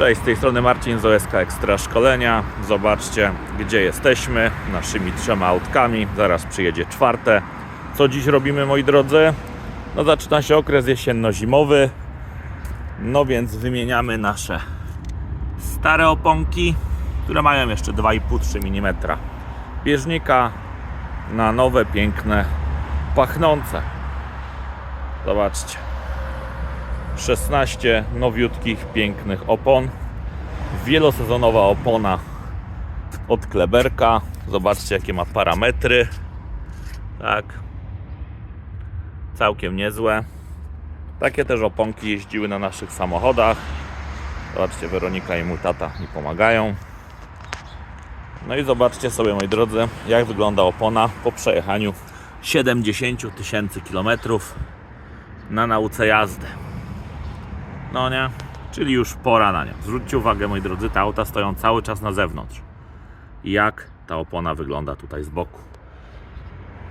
Cześć, z tej strony Marcin z OSK Ekstra Szkolenia. Zobaczcie, gdzie jesteśmy, naszymi trzema autkami. Zaraz przyjedzie czwarte. Co dziś robimy, moi drodzy? No zaczyna się okres jesienno-zimowy. No więc wymieniamy nasze stare oponki, które mają jeszcze 2,5-3 mm bieżnika na nowe, piękne, pachnące. Zobaczcie. 16 nowiutkich, pięknych opon. Wielosezonowa opona od Kleberka. Zobaczcie, jakie ma parametry. Tak. Całkiem niezłe. Takie też oponki jeździły na naszych samochodach. Zobaczcie, Weronika i mój tata mi pomagają. No i zobaczcie sobie, moi drodzy, jak wygląda opona po przejechaniu 70 000 tysięcy kilometrów na nauce jazdy. No nie? Czyli już pora na nią. Zwróćcie uwagę, moi drodzy, te auta stoją cały czas na zewnątrz. Jak ta opona wygląda tutaj z boku.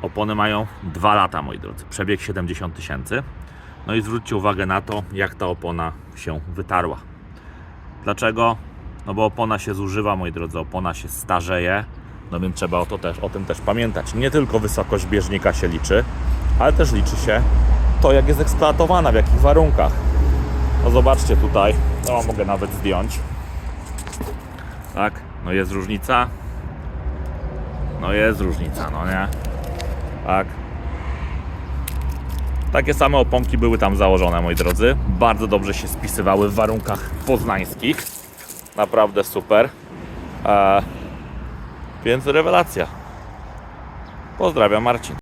Opony mają 2 lata, moi drodzy. Przebieg 70 tysięcy. No i zwróćcie uwagę na to, jak ta opona się wytarła. Dlaczego? No bo opona się zużywa, moi drodzy, opona się starzeje. No więc trzeba o, to też, o tym też pamiętać. Nie tylko wysokość bieżnika się liczy, ale też liczy się to, jak jest eksploatowana, w jakich warunkach. No zobaczcie tutaj, no mogę nawet zdjąć. Tak, no jest różnica. No jest różnica, no nie? Tak. Takie same oponki były tam założone, moi drodzy. Bardzo dobrze się spisywały w warunkach poznańskich. Naprawdę super. E, więc rewelacja. Pozdrawiam, Marcin.